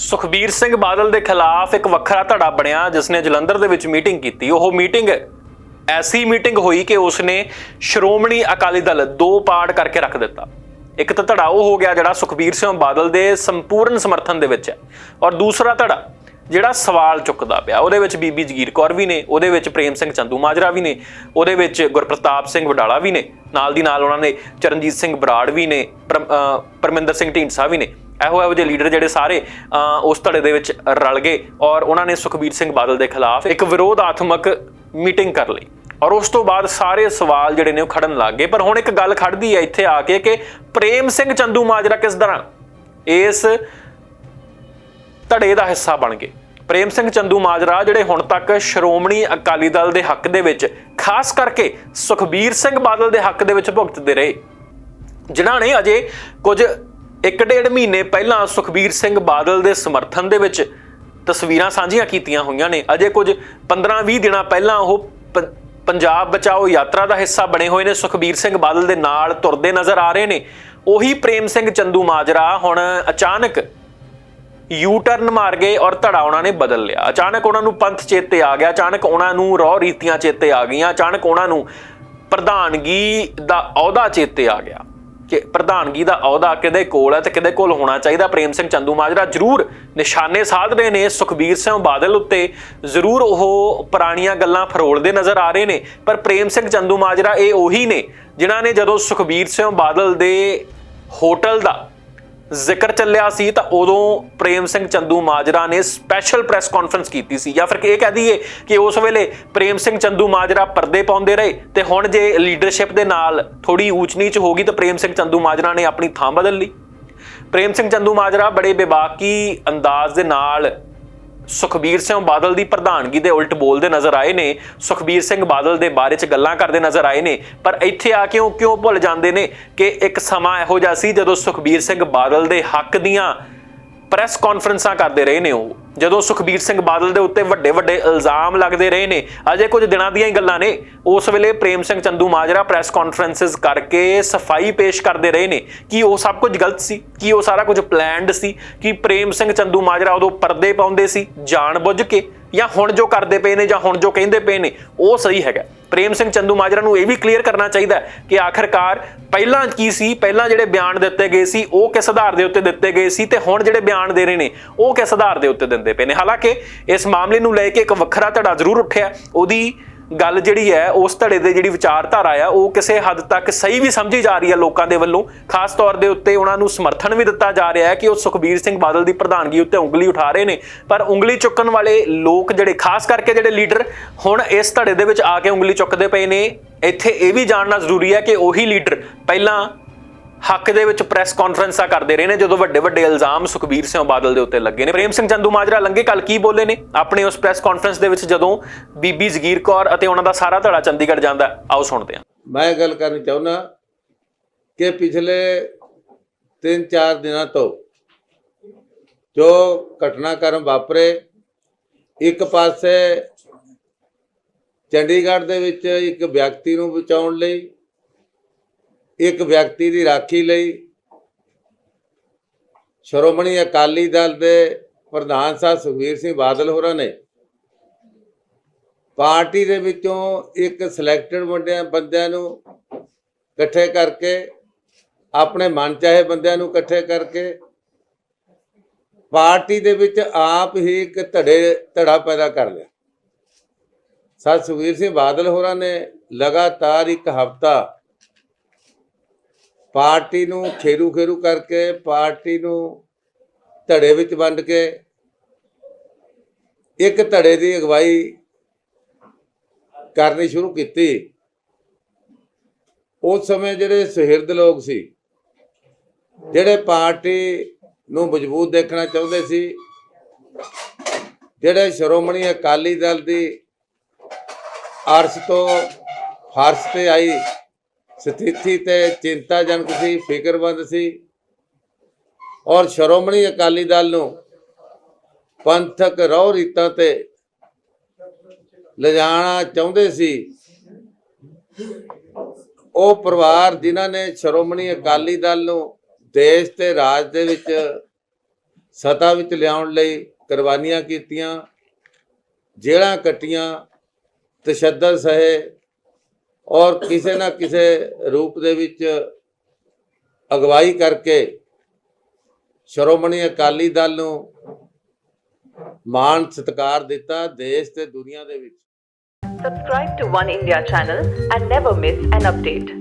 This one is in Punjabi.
ਸੁਖਬੀਰ ਸਿੰਘ ਬਾਦਲ ਦੇ ਖਿਲਾਫ ਇੱਕ ਵੱਖਰਾ ਧੜਾ ਬਣਿਆ ਜਿਸ ਨੇ ਜਲੰਧਰ ਦੇ ਵਿੱਚ ਮੀਟਿੰਗ ਕੀਤੀ। ਉਹ ਮੀਟਿੰਗ ਐਸੀ ਮੀਟਿੰਗ ਹੋਈ ਕਿ ਉਸਨੇ ਸ਼੍ਰੋਮਣੀ ਅਕਾਲੀ ਦਲ ਦੋ ਪਾਰਟ ਕਰਕੇ ਰੱਖ ਦਿੱਤਾ। ਇੱਕ ਤਾਂ ਧੜਾ ਉਹ ਹੋ ਗਿਆ ਜਿਹੜਾ ਸੁਖਬੀਰ ਸਿੰਘ ਬਾਦਲ ਦੇ ਸੰਪੂਰਨ ਸਮਰਥਨ ਦੇ ਵਿੱਚ ਹੈ ਔਰ ਦੂਸਰਾ ਧੜਾ ਜਿਹੜਾ ਸਵਾਲ ਚੁੱਕਦਾ ਪਿਆ। ਉਹਦੇ ਵਿੱਚ ਬੀਬੀ ਜਗੀਰ ਕੌਰ ਵੀ ਨੇ, ਉਹਦੇ ਵਿੱਚ ਪ੍ਰੇਮ ਸਿੰਘ ਚੰਦੂ ਮਾਜਰਾ ਵੀ ਨੇ, ਉਹਦੇ ਵਿੱਚ ਗੁਰਪ੍ਰਤਾਪ ਸਿੰਘ ਵਡਾਲਾ ਵੀ ਨੇ, ਨਾਲ ਦੀ ਨਾਲ ਉਹਨਾਂ ਨੇ ਚਰਨਜੀਤ ਸਿੰਘ ਬਰਾੜ ਵੀ ਨੇ, ਪਰਮ- ਪਰਮਿੰਦਰ ਸਿੰਘ ਢੀਂਡਸਾ ਵੀ ਨੇ। ਇਹੋ ਇਹੋ ਜਿਹੇ ਲੀਡਰ ਜਿਹੜੇ ਸਾਰੇ ਉਸ ਧੜੇ ਦੇ ਵਿੱਚ ਰਲ ਗਏ ਔਰ ਉਹਨਾਂ ਨੇ ਸੁਖਬੀਰ ਸਿੰਘ ਬਾਦਲ ਦੇ ਖਿਲਾਫ ਇੱਕ ਵਿਰੋਧਾਤਮਕ ਮੀਟਿੰਗ ਕਰ ਲਈ ਔਰ ਉਸ ਤੋਂ ਬਾਅਦ ਸਾਰੇ ਸਵਾਲ ਜਿਹੜੇ ਨੇ ਉਹ ਖੜਨ ਲੱਗ ਗਏ। ਪਰ ਹੁਣ ਇੱਕ ਗੱਲ ਖੜਦੀ ਹੈ ਇੱਥੇ ਆ ਕੇ ਕਿ ਪ੍ਰੇਮ ਸਿੰਘ ਚੰਦੂ ਮਾਜਰਾ ਕਿਸ ਤਰ੍ਹਾਂ? ਇਸ ਧੜੇ ਦਾ ਹਿੱਸਾ ਬਣ ਗਏ। ਪ੍ਰੇਮ ਸਿੰਘ ਚੰਦੂ ਮਾਜਰਾ ਜਿਹੜੇ ਹੁਣ ਤੱਕ ਸ਼੍ਰੋਮਣੀ ਅਕਾਲੀ ਦਲ ਦੇ ਹੱਕ ਦੇ ਵਿੱਚ, ਖਾਸ ਕਰਕੇ ਸੁਖਬੀਰ ਸਿੰਘ ਬਾਦਲ ਦੇ ਹੱਕ ਦੇ ਵਿੱਚ ਭੁਗਤਦੇ ਰਹੇ। ਜਿਨ੍ਹਾਂ ਨੇ ਅਜੇ ਕੁਝ ਇੱਕ ਡੇਢ ਮਹੀਨੇ ਪਹਿਲਾਂ ਸੁਖਬੀਰ ਸਿੰਘ ਬਾਦਲ ਦੇ ਸਮਰਥਨ ਦੇ ਵਿੱਚ ਤਸਵੀਰਾਂ ਸਾਂਝੀਆਂ ਕੀਤੀਆਂ ਹੋਈਆਂ ਨੇ। ਅਜੇ ਕੁਝ 15-20 ਦਿਨਾਂ ਪਹਿਲਾਂ ਉਹ ਪ- ਪੰਜਾਬ ਬਚਾਓ ਯਾਤਰਾ ਦਾ ਹਿੱਸਾ ਬਣੇ ਹੋਏ ਨੇ। ਸੁਖਬੀਰ ਸਿੰਘ ਬਾਦਲ ਦੇ ਨਾਲ ਤੁਰਦੇ ਨਜ਼ਰ ਆ ਰਹੇ ਨੇ। ਉਹੀ ਪ੍ਰੇਮ ਸਿੰਘ ਚੰਦੂ ਮਾਜਰਾ ਹੁਣ ਅਚਾਨਕ ਯੂ ਟਰਨ ਮਾਰ ਗਏ ਔਰ ਧੜਾ ਉਹਨਾਂ ਨੇ ਬਦਲ ਲਿਆ। ਅਚਾਨਕ ਉਹਨਾਂ ਨੂੰ ਪੰਥ ਚੇਤੇ ਆ ਗਿਆ। ਅਚਾਨਕ ਉਹਨਾਂ ਨੂੰ ਰੌ ਰੀਤੀਆਂ ਚੇਤੇ ਆ ਗਈਆਂ। ਅਚਾਨਕ ਉਹਨਾਂ ਨੂੰ ਪ੍ਰਧਾਨਗੀ ਦਾ ਅਹੁਦਾ ਚੇਤੇ ਆ ਗਿਆ। ਕਿ ਪ੍ਰਧਾਨਗੀ ਦਾ ਅਹੁਦਾ ਕਿਹਦੇ ਕੋਲ ਹੈ ਤੇ ਕਿਹਦੇ ਕੋਲ ਹੋਣਾ ਚਾਹੀਦਾ? ਪ੍ਰੇਮ ਸਿੰਘ ਚੰਦੂ ਮਾਜਰਾ ਜ਼ਰੂਰ ਨਿਸ਼ਾਨੇ ਸਾਧ ਰਹੇ ਨੇ। ਸੁਖਬੀਰ ਸਿੰਘ ਬਾਦਲ ਉੱਤੇ ਜ਼ਰੂਰ ਉਹ ਪੁਰਾਣੀਆਂ ਗੱਲਾਂ ਫਰੋਲਦੇ ਨਜ਼ਰ ਆ ਰਹੇ ਨੇ। ਪਰ ਪ੍ਰੇਮ ਸਿੰਘ ਚੰਦੂ ਮਾਜਰਾ ਇਹ ਉਹੀ ਨੇ ਜਿਨ੍ਹਾਂ ਨੇ ਜਦੋਂ ਸੁਖਬੀਰ ਸਿੰਘ ਬਾਦਲ ਦੇ ਹੋਟਲ ਦਾ ਜ਼ਿਕਰ ਚੱਲਿਆ ਸੀ ਤਾਂ ਉਦੋਂ ਪ੍ਰੇਮ ਸਿੰਘ ਚੰਦੂ ਮਾਜਰਾ ਨੇ ਸਪੈਸ਼ਲ ਪ੍ਰੈਸ ਕਾਨਫਰੰਸ ਕੀਤੀ ਸੀ। ਜਾਂ ਫਿਰ ਇਹ ਕਹਿ ਦਈਏ ਕਿ ਉਸ ਵੇਲੇ ਪ੍ਰੇਮ ਸਿੰਘ ਚੰਦੂ ਮਾਜਰਾ ਪਰਦੇ ਪਾਉਂਦੇ ਰਹੇ ਤੇ ਹੁਣ ਜੇ ਲੀਡਰਸ਼ਿਪ ਦੇ ਨਾਲ ਥੋੜੀ ਊਚ ਨੀਚ ਹੋ ਗਈ ਤਾਂ ਪ੍ਰੇਮ ਸਿੰਘ ਚੰਦੂ ਮਾਜਰਾ ਨੇ ਆਪਣੀ ਥਾਂ ਬਦਲ ਲਈ। ਪ੍ਰੇਮ ਸਿੰਘ ਚੰਦੂ ਮਾਜਰਾ ਬੜੇ ਬੇਬਾਕੀ ਅੰਦਾਜ਼ ਦੇ ਨਾਲ ਸੁਖਬੀਰ ਸਿੰਘ ਬਾਦਲ ਦੀ ਪ੍ਰਧਾਨਗੀ ਦੇ ਉਲਟ ਬੋਲਦੇ ਨਜ਼ਰ ਆਏ ਨੇ। ਸੁਖਬੀਰ ਸਿੰਘ ਬਾਦਲ ਦੇ ਬਾਰੇ ਚ ਗੱਲਾਂ ਕਰਦੇ ਨਜ਼ਰ ਆਏ ਨੇ। ਪਰ ਇੱਥੇ ਆ ਕੇ ਉਹ ਕਿਉਂ ਭੁੱਲ ਜਾਂਦੇ ਨੇ ਕਿ ਇੱਕ ਸਮਾਂ ਇਹੋ ਜਿਹਾ ਸੀ ਜਦੋਂ ਸੁਖਬੀਰ ਸਿੰਘ ਬਾਦਲ ਦੇ ਹੱਕ ਦੀਆਂ ਪ੍ਰੈਸ ਕਾਨਫਰੰਸਾਂ ਕਰਦੇ ਰਹੇ ਨੇ ਉਹ। ਜਦੋਂ ਸੁਖਬੀਰ ਸਿੰਘ ਬਾਦਲ ਦੇ ਉੱਤੇ ਵੱਡੇ ਵੱਡੇ ਇਲਜ਼ਾਮ ਲੱਗਦੇ ਰਹੇ ਨੇ, ਅਜੇ ਕੁਝ ਦਿਨਾਂ ਦੀਆਂ ਹੀ ਗੱਲਾਂ ਨੇ। ਉਸ ਵੇਲੇ ਪ੍ਰੇਮ ਸਿੰਘ ਚੰਦੂ ਮਾਜਰਾ ਪ੍ਰੈਸ ਕਾਨਫਰੰਸਸ ਕਰਕੇ ਸਫ਼ਾਈ ਪੇਸ਼ ਕਰਦੇ ਰਹੇ ਨੇ। ਕਿ ਉਹ ਸਭ ਕੁਝ ਗਲਤ ਸੀ? ਕਿ ਉਹ ਸਾਰਾ ਕੁਝ ਪਲਾਨਡ ਸੀ? ਕਿ ਪ੍ਰੇਮ ਸਿੰਘ ਚੰਦੂ ਮਾਜਰਾ ਉਦੋਂ ਪਰਦੇ ਪਾਉਂਦੇ ਸੀ, ਜਾਣ ਬੁੱਝ ਕੇ? ਜਾਂ ਹੁਣ ਜੋ ਕਰਦੇ ਪਏ ਨੇ ਜਾਂ ਹੁਣ ਜੋ ਕਹਿੰਦੇ ਪਏ ਨੇ, ਉਹ ਸਹੀ ਹੈਗਾ? ਪ੍ਰੇਮ ਸਿੰਘ ਚੰਦੂ ਮਾਜਰਾ ਨੂੰ ਇਹ ਵੀ ਕਲੀਅਰ ਕਰਨਾ ਚਾਹੀਦਾ ਕਿ ਆਖਰਕਾਰ ਪਹਿਲਾਂ ਕੀ ਸੀ? ਪਹਿਲਾਂ ਜਿਹੜੇ ਬਿਆਨ ਦਿੱਤੇ ਗਏ ਸੀ, ਉਹ ਕਿਸ ਆਧਾਰ ਦੇ ਉੱਤੇ ਦਿੱਤੇ ਗਏ ਸੀ ਤੇ ਹੁਣ ਜਿਹੜੇ ਬਿਆਨ ਦੇ ਰਹੇ ਨੇ, ਉਹ ਕਿਸ ਆਧਾਰ ਦੇ ਉੱਤੇ ਦਿੰਦੇ ਪਏ ਨੇ? ਹਾਲਾਂਕਿ ਇਸ ਮਾਮਲੇ ਨੂੰ ਲੈ ਕੇ ਇੱਕ ਵੱਖਰਾ ਧੜਾ ਜ਼ਰੂਰ ਉੱਠਿਆ। ਉਹਦੀ ਗੱਲ ਜਿਹੜੀ ਹੈ, ਉਸ ਧੜੇ ਦੇ ਜਿਹੜੀ ਵਿਚਾਰਧਾਰਾ ਆ, ਉਹ ਕਿਸੇ ਹੱਦ ਤੱਕ ਸਹੀ ਵੀ ਸਮਝੀ ਜਾ ਰਹੀ ਹੈ ਲੋਕਾਂ ਦੇ ਵੱਲੋਂ। ਖਾਸ ਤੌਰ ਦੇ ਉੱਤੇ ਉਹਨਾਂ ਨੂੰ ਸਮਰਥਨ ਵੀ ਦਿੱਤਾ ਜਾ ਰਿਹਾ ਹੈ ਕਿ ਉਹ ਸੁਖਬੀਰ ਸਿੰਘ ਬਾਦਲ ਦੀ ਪ੍ਰਧਾਨਗੀ ਉੱਤੇ ਉਂਗਲੀ ਉਠਾ ਰਹੇ ਨੇ। ਪਰ ਉਂਗਲੀ ਚੁੱਕਣ ਵਾਲੇ ਲੋਕ ਜਿਹੜੇ, ਖਾਸ ਕਰਕੇ ਜਿਹੜੇ ਲੀਡਰ, ਹੁਣ ਇਸ ਧੜੇ ਦੇ ਵਿੱਚ ਆ ਕੇ ਉਂਗਲੀ ਚੁੱਕਦੇ ਪਏ ਨੇ। ਇੱਥੇ ਇਹ ਵੀ ਜਾਣਨਾ ਜ਼ਰੂਰੀ ਹੈ ਕਿ ਉਹੀ ਲੀਡਰ ਪਹਿਲਾਂ ਹੱਕ ਦੇ ਵਿੱਚ ਪ੍ਰੈਸ ਕਾਨਫਰੰਸਾਂ ਕਰਦੇ ਰਹੇ ਨੇ, ਜਦੋਂ ਵੱਡੇ ਵੱਡੇ ਇਲਜ਼ਾਮ ਸੁਖਬੀਰ ਸਿੰਘ ਬਾਦਲ ਦੇ ਉੱਤੇ ਲੱਗੇ ਨੇ। ਪ੍ਰੇਮ ਸਿੰਘ ਚੰਦੂ ਮਾਜਰਾ ਲੰਗੇ ਕੱਲ ਕੀ ਬੋਲੇ ਨੇ? ਆਪਣੇ ਉਸ ਪ੍ਰੈਸ ਕਾਨਫਰੰਸ ਦੇ ਵਿੱਚ ਜਦੋਂ ਬੀਬੀ ਜ਼ਗੀਰ ਕੌਰ ਅਤੇ ਉਹਨਾਂ ਦਾ ਸਾਰਾ ਧੜਾ ਚੰਡੀਗੜ੍ਹ ਜਾਂਦਾ, ਆਓ ਸੁਣਦੇ ਹਾਂ। ਮੈਂ ਗੱਲ ਕਰਨੀ ਚਾਹੁੰਦਾ ਕਿ ਪਿਛਲੇ 3-4 ਦਿਨਾਂ ਤੋਂ ਜੋ ਘਟਨਾਕ੍ਰਮ ਵਾਪਰੇ, ਇੱਕ ਪਾਸੇ ਚੰਡੀਗੜ੍ਹ ਦੇ ਵਿੱਚ ਇੱਕ ਵਿਅਕਤੀ ਨੂੰ ਬਚਾਉਣ ਲਈ ਇੱਕ ਵਿਅਕਤੀ ਦੀ ਰਾਖੀ ਲਈ ਸ਼੍ਰੋਮਣੀ ਅਕਾਲੀ ਦਲ ਦੇ ਪ੍ਰਧਾਨ ਸਾਹਿਬ ਸੁਖਬੀਰ ਸਿੰਘ ਬਾਦਲ ਹੋਰਾਂ ਨੇ ਪਾਰਟੀ ਦੇ ਵਿੱਚੋਂ ਇੱਕ ਸਿਲੈਕਟਡ ਬੰਦਿਆਂ ਬੰਦਿਆਂ ਨੂੰ ਇਕੱਠੇ ਕਰਕੇ, ਆਪਣੇ ਮਨ ਚਾਹੇ ਬੰਦਿਆਂ ਨੂੰ ਇਕੱਠੇ ਕਰਕੇ ਪਾਰਟੀ ਦੇ ਵਿੱਚ ਆਪ ਹੀ ਇੱਕ ਧੜੇ, ਧੜਾ ਪੈਦਾ ਕਰ ਲਿਆ। ਸਰ ਸੁਖਬੀਰ ਸਿੰਘ ਬਾਦਲ ਹੋਰਾਂ ਨੇ ਲਗਾਤਾਰ ਇੱਕ ਹਫਤਾ ਪਾਰਟੀ ਨੂੰ ਖੇਰੂ ਖੇਰੂ ਕਰਕੇ, ਪਾਰਟੀ ਨੂੰ ਧੜੇ ਵਿੱਚ ਵੰਡ ਕੇ, ਇੱਕ ਧੜੇ ਦੀ ਅਗਵਾਈ ਕਰਨੀ ਸ਼ੁਰੂ ਕੀਤੀ। ਉਸ ਸਮੇਂ ਜਿਹੜੇ ਸੁਹਿਰਦ ਲੋਕ ਸੀ, ਜਿਹੜੇ ਪਾਰਟੀ ਨੂੰ ਮਜ਼ਬੂਤ ਦੇਖਣਾ ਚਾਹੁੰਦੇ ਸੀ, ਜਿਹੜੇ ਸ਼੍ਰੋਮਣੀ ਅਕਾਲੀ ਦਲ ਦੀ ਅਰਸ਼ ਤੋਂ ਫਰਸ਼ ਤੇ ਆਈ ਸਥਿਤੀ ਤੇ ਚਿੰਤਾਜਨਕ ਸੀ, ਫਿਕਰਮੰਦ ਸੀ। ਔਰ ਸ਼੍ਰੋਮਣੀ ਅਕਾਲੀ ਦਲ ਨੂੰ ਪੰਥਕ ਰਹੁ ਰੀਤਾਂ ਤੇ ਲਿਜਾਣਾ ਚਾਹੁੰਦੇ ਸੀ। ਉਹ ਪਰਿਵਾਰ ਜਿਨ੍ਹਾਂ ਨੇ ਸ਼੍ਰੋਮਣੀ ਅਕਾਲੀ ਦਲ ਨੂੰ ਦੇਸ਼ ਤੇ ਰਾਜ ਦੇ ਵਿੱਚ ਸਤਾ ਵਿੱਚ ਲਿਆਉਣ ਲਈ ਕੁਰਬਾਨੀਆਂ ਕੀਤੀਆਂ, ਜੇਲ੍ਹਾਂ ਕੱਟੀਆਂ, ਤਸ਼ੱਦਦ ਸਹੇ ਔਰ ਕਿਸੇ ਨਾ ਕਿਸੇ ਰੂਪ ਦੇ ਵਿੱਚ ਅਗਵਾਈ ਕਰਕੇ ਸ਼੍ਰੋਮਣੀ ਅਕਾਲੀ ਦਲ ਨੂੰ ਮਾਣ ਸਤਿਕਾਰ ਦਿੱਤਾ ਦੇਸ਼ ਤੇ ਦੁਨੀਆ ਦੇ ਵਿੱਚ Subscribe to One India channel and never miss an update.